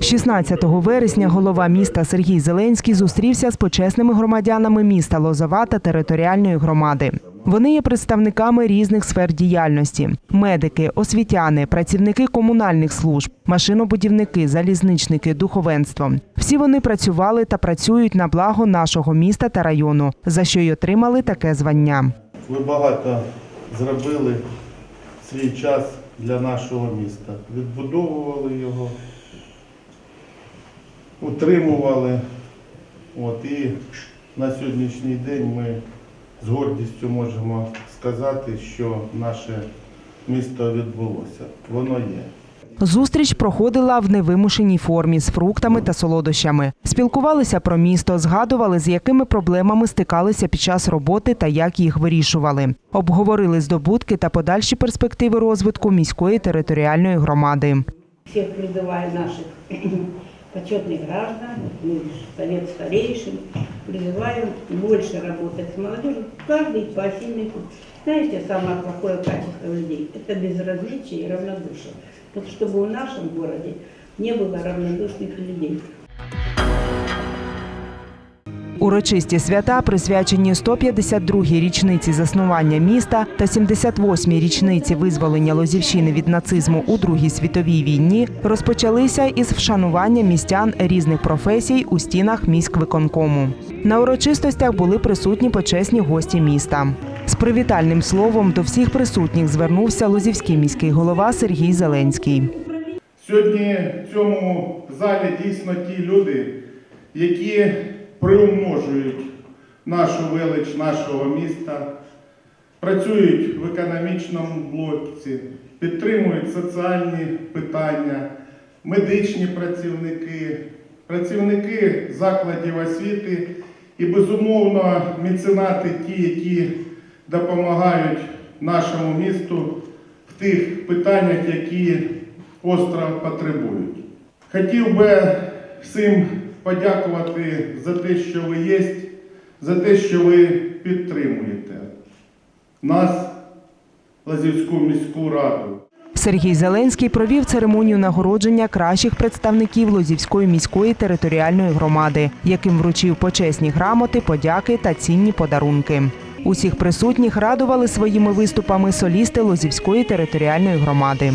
16 вересня голова міста Сергій Зеленський зустрівся з почесними громадянами міста Лозова та територіальної громади. Вони є представниками різних сфер діяльності: медики, освітяни, працівники комунальних служб, машинобудівники, залізничники, духовенство. Всі вони працювали та працюють на благо нашого міста та району, за що й отримали таке звання. Ви багато зробили свій час для нашого міста. Відбудовували його, утримували. От, і на сьогоднішній день ми з гордістю можемо сказати, що наше місто відбулося. Воно є. Зустріч проходила в невимушеній формі з фруктами та солодощами. Спілкувалися про місто, згадували, з якими проблемами стикалися під час роботи та як їх вирішували. Обговорили здобутки та подальші перспективи розвитку міської територіальної громади. Всех призываю наших почетных граждан, совет старейшин, призываем больше работать с молодежью, каждый по путь. Знаете, самое плохое качество людей – это безразличие и равнодушие. Вот чтобы в нашем городе не было равнодушных людей. Урочисті свята, присвячені 152-й річниці заснування міста та 78-й річниці визволення Лозівщини від нацизму у Другій світовій війні, розпочалися із вшанування містян різних професій у стінах міськвиконкому. На урочистостях були присутні почесні гості міста. З привітальним словом до всіх присутніх звернувся Лозівський міський голова Сергій Зеленський. Сьогодні в цьому залі дійсно ті люди, які приумножують нашу велич нашого міста, працюють в економічному блоці, підтримують соціальні питання, медичні працівники, працівники закладів освіти і, безумовно, меценати ті, які допомагають нашому місту в тих питаннях, які остро потребують. Хотів би всім подякувати за те, що ви є, за те, що ви підтримуєте нас, Лазівську міську раду. Сергій Зеленський провів церемонію нагородження кращих представників Лозівської міської територіальної громади, яким вручив почесні грамоти, подяки та цінні подарунки. Усіх присутніх радували своїми виступами солісти Лозівської територіальної громади.